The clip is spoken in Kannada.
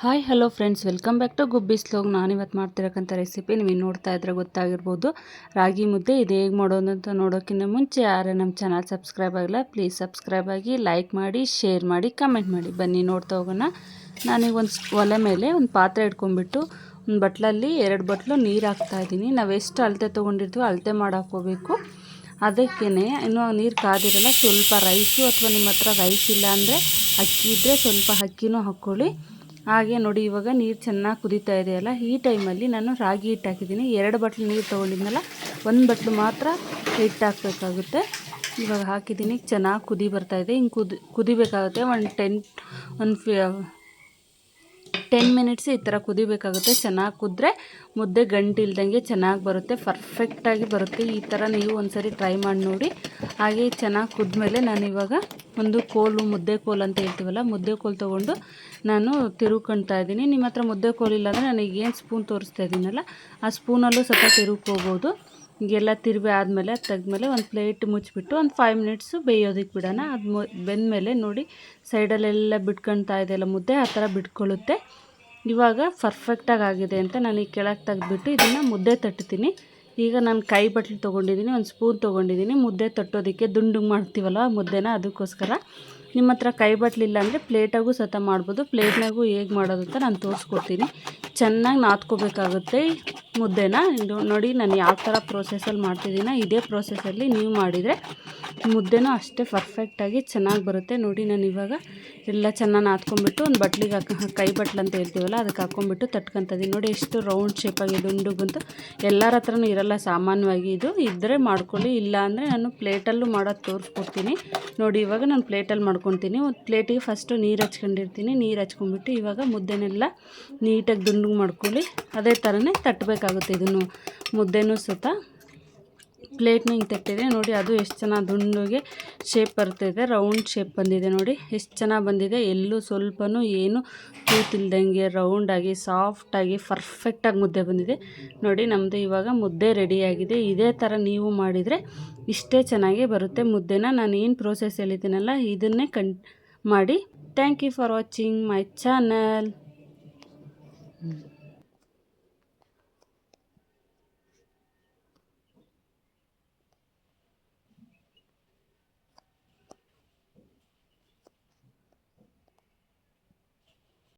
Hi hello friends welcome back to Gubbi ಸ್ಲೋಗ್ ನಾನಿವತ್ತು ಮಾಡ್ತಿರಕ್ಕಂಥ ರೆಸಿಪಿ ನೀವು ನೋಡ್ತಾ ಇದ್ರೆ ಗೊತ್ತಾಗಿರ್ಬೋದು. ರಾಗಿ ಮುದ್ದೆ ಇದು, ಹೇಗೆ ಮಾಡೋದು ಅಂತ ನೋಡೋಕ್ಕಿಂತ ಮುಂಚೆ ಯಾರೇ ನಮ್ಮ ಚಾನಲ್ ಸಬ್ಸ್ಕ್ರೈಬ್ ಆಗಿಲ್ಲ ಪ್ಲೀಸ್ ಸಬ್ಸ್ಕ್ರೈಬ್ ಆಗಿ ಲೈಕ್ ಮಾಡಿ ಶೇರ್ ಮಾಡಿ ಕಮೆಂಟ್ ಮಾಡಿ. ಬನ್ನಿ, ನೋಡ್ತಾ ಹೋಗೋಣ. ನಾನೀಗ ಒಂದು ಒಲೆ ಮೇಲೆ ಒಂದು ಪಾತ್ರೆ ಇಟ್ಕೊಂಡ್ಬಿಟ್ಟು ಒಂದು ಬಟ್ಲಲ್ಲಿ ಎರಡು ಬಟ್ಲು ನೀರು ಹಾಕ್ತಾಯಿದ್ದೀನಿ ನಾವು ಎಷ್ಟು ಅಳತೆ ತೊಗೊಂಡಿರ್ತೀವೋ ಅಳತೆ ಮಾಡಾಕೋಬೇಕು ಅದಕ್ಕೇ ಇನ್ನೂ ನೀರು ಕಾದಿರಲ್ಲ, ಸ್ವಲ್ಪ ರೈಸು ಅಥವಾ ನಿಮ್ಮ ಹತ್ರ ರೈಸ್ ಇಲ್ಲ ಅಂದರೆ ಅಕ್ಕಿ ಇದ್ದರೆ ಸ್ವಲ್ಪ ಅಕ್ಕಿನೂ ಹಾಕ್ಕೊಳ್ಳಿ. ಹಾಗೆ ನೋಡಿ, ಇವಾಗ ನೀರು ಚೆನ್ನಾಗಿ ಕುದೀತಾ ಇದೆಯಲ್ಲ ಈ ಟೈಮಲ್ಲಿ ನಾನು ರಾಗಿ ಹಿಟ್ಟು ಹಾಕಿದ್ದೀನಿ ಎರಡು ಬಟ್ಲು ನೀರು ತೊಗೊಂಡಿದ್ನಲ್ಲ, ಒಂದು ಬಟ್ಲು ಮಾತ್ರ ಹಿಟ್ಟು ಹಾಕಬೇಕಾಗುತ್ತೆ ಇವಾಗ ಹಾಕಿದ್ದೀನಿ, ಚೆನ್ನಾಗಿ ಕುದಿ ಬರ್ತಾಯಿದೆ ಹಿಂಗೆ ಕುದಿ, ಕುದಿಬೇಕಾಗುತ್ತೆ. ಒಂದು ಟೆನ್ ಒಂದು ಫಿ ಟೆನ್ ಮಿನಿಟ್ಸ್ ಈ ಥರ ಕುದಿಬೇಕಾಗುತ್ತೆ. ಚೆನ್ನಾಗಿ ಕುದ್ರೆ ಮುದ್ದೆ ಗಂಟು ಇಲ್ದಂಗೆ ಚೆನ್ನಾಗಿ ಬರುತ್ತೆ. ಪರ್ಫೆಕ್ಟಾಗಿ ಬರುತ್ತೆ. ಈ ಥರ ನೀವು ಒಂದ್ಸರಿ ಟ್ರೈ ಮಾಡಿ ನೋಡಿ. ಹಾಗೆ ಚೆನ್ನಾಗಿ ಕುದ್ಮೇಲೆ ನಾನು ಇವಾಗ ಒಂದು ಕೋಲು, ಮುದ್ದೆ ಕೋಲು ಅಂತ ಹೇಳ್ತೀವಲ್ಲ, ಮುದ್ದೆ ಕೋಲು ತೊಗೊಂಡು ನಾನು ತಿರುಗ್ಕೊಳ್ತಾ ಇದ್ದೀನಿ. ನಿಮ್ಮ ಹತ್ರ ಮುದ್ದೆ ಕೋಲು ಇಲ್ಲ ಅಂದರೆ ನನಗೆ ಏನು ಸ್ಪೂನ್ ತೋರಿಸ್ತಾ ಇದ್ದೀನಲ್ಲ, ಆ ಸ್ಪೂನಲ್ಲೂ ಸ್ವಲ್ಪ ತಿರುಗ್ಕೋಬೋದು. ಹೀಗೆಲ್ಲ ತಿರುವಿ ಆದಮೇಲೆ ತೆಗೆದ್ಮೇಲೆ ಒಂದು ಪ್ಲೇಟ್ ಮುಚ್ಚಿಬಿಟ್ಟು ಒಂದು ಫೈವ್ ಮಿನಿಟ್ಸು ಬೇಯೋದಕ್ಕೆ ಬಿಡೋಣ. ಅದು ಮು, ಬೆಂದಮೇಲೆ ನೋಡಿ ಸೈಡಲ್ಲೆಲ್ಲ ಬಿಟ್ಕೊಳ್ತಾ ಇದೆಯಲ್ಲ ಮುದ್ದೆ, ಆ ಥರ ಬಿಟ್ಕೊಳ್ಳುತ್ತೆ. ಇವಾಗ ಪರ್ಫೆಕ್ಟಾಗಿ ಆಗಿದೆ ಅಂತ ನಾನು ಈ ಕೆಳಗೆ ತೆಗೆದ್ಬಿಟ್ಟು ಇದನ್ನು ಮುದ್ದೆ ತಟ್ಟುತ್ತೀನಿ ಈಗ ನಾನು ಕೈ ಬಟ್ಲು ತೊಗೊಂಡಿದ್ದೀನಿ ಒಂದು ಸ್ಪೂನ್ ತೊಗೊಂಡಿದ್ದೀನಿ ಮುದ್ದೆ ತಟ್ಟೋದಕ್ಕೆ ದುಂಡು ಮಾಡ್ತೀವಲ್ಲ ಮುದ್ದೆನ ಅದಕ್ಕೋಸ್ಕರ. ನಿಮ್ಮ ಹತ್ರ ಕೈ ಬಟ್ಲಿಲ್ಲ ಅಂದರೆ ಪ್ಲೇಟಾಗೂ ಸತ ಮಾಡ್ಬೋದು. ಪ್ಲೇಟ್ನಾಗೂ ಹೇಗೆ ಮಾಡೋದು ಅಂತ ನಾನು ತೋರಿಸ್ಕೊಡ್ತೀನಿ. ಚೆನ್ನಾಗಿ ನಾದ್ಕೋಬೇಕಾಗುತ್ತೆ ಮುದ್ದೆನ? ನೋಡಿ, ನಾನು ಯಾವ ಥರ ಪ್ರೋಸೆಸಲ್ಲಿ ಮಾಡ್ತಿದ್ದೀನ, ಇದೇ ಪ್ರೋಸೆಸಲ್ಲಿ ನೀವು ಮಾಡಿದರೆ ಮುದ್ದೆನೂ ಅಷ್ಟೇ ಪರ್ಫೆಕ್ಟಾಗಿ ಚೆನ್ನಾಗಿ ಬರುತ್ತೆ. ನೋಡಿ, ನಾನು ಇವಾಗ ಎಲ್ಲ ಚೆನ್ನಾಗಿ ಹಾಕ್ಕೊಂಬಿಟ್ಟು ಒಂದು ಬಟ್ಲಿಗೆ ಹಾಕ, ಕೈ ಬಟ್ಲು ಅಂತ ಹೇಳ್ತೀವಲ್ಲ ಅದಕ್ಕೆ ಹಾಕ್ಕೊಂಬಿಟ್ಟು ತಟ್ಕೊತದೀನಿ. ನೋಡಿ, ಎಷ್ಟು ರೌಂಡ್ ಶೇಪಾಗಿ ದುಂಡು ಬಂತು ಎಲ್ಲರ ಹತ್ರನೂ ಇರಲ್ಲ, ಸಾಮಾನ್ಯವಾಗಿ ಇದು. ಇದ್ದರೆ ಮಾಡ್ಕೊಳ್ಳಿ, ಇಲ್ಲ ಅಂದರೆ ನಾನು ಪ್ಲೇಟಲ್ಲೂ ಮಾಡೋದು ತೋರಿಸ್ಕೊಡ್ತೀನಿ. ನೋಡಿ, ಇವಾಗ ನಾನು ಪ್ಲೇಟಲ್ಲಿ ಮಾಡ್ಕೊತೀನಿ. ಒಂದು ಪ್ಲೇಟಿಗೆ ಫಸ್ಟು ನೀರು ಹಚ್ಕೊಂಡಿರ್ತೀನಿ. ನೀರು ಹಚ್ಕೊಂಡ್ಬಿಟ್ಟು ಇವಾಗ ಮುದ್ದೆನೆಲ್ಲ ನೀಟಾಗಿ ದುಂಡು ಮಾಡ್ಕೊಳ್ಳಿ. ಅದೇ ಥರನೇ ತಟ್ಟಬೇಕಾಗುತ್ತೆ ಇದನ್ನು ಮುದ್ದೆನೂ ಸುತ್ತ ಪ್ಲೇಟ್ನ ಹಿಂಗೆ ತಟ್ಟಿದೆ ನೋಡಿ, ಅದು ಎಷ್ಟು ಚೆನ್ನಾಗಿ ದುಂಡುಗೆ ಶೇಪ್ ಬರ್ತಿದೆ. ರೌಂಡ್ ಶೇಪ್ ಬಂದಿದೆ ನೋಡಿ. ಎಷ್ಟು ಚೆನ್ನಾಗಿ ಬಂದಿದೆ. ಎಲ್ಲೂ ಸ್ವಲ್ಪನೂ ಏನು ತೂತಿಲ್ದಂಗೆ ರೌಂಡಾಗಿ ಸಾಫ್ಟಾಗಿ ಪರ್ಫೆಕ್ಟಾಗಿ ಮುದ್ದೆ ಬಂದಿದೆ. ನೋಡಿ ನಮ್ಮದು ಇವಾಗ ಮುದ್ದೆ ರೆಡಿಯಾಗಿದೆ ಇದೇ ಥರ ನೀವು ಮಾಡಿದರೆ ಇಷ್ಟೇ ಚೆನ್ನಾಗಿ ಬರುತ್ತೆ ಮುದ್ದೆನ. ನಾನು ಏನು ಪ್ರೋಸೆಸ್ ಹೇಳಿದ್ದೀನಲ್ಲ, ಇದನ್ನೇ ಕಣ್ ಮಾಡಿ. Thank you for watching my channel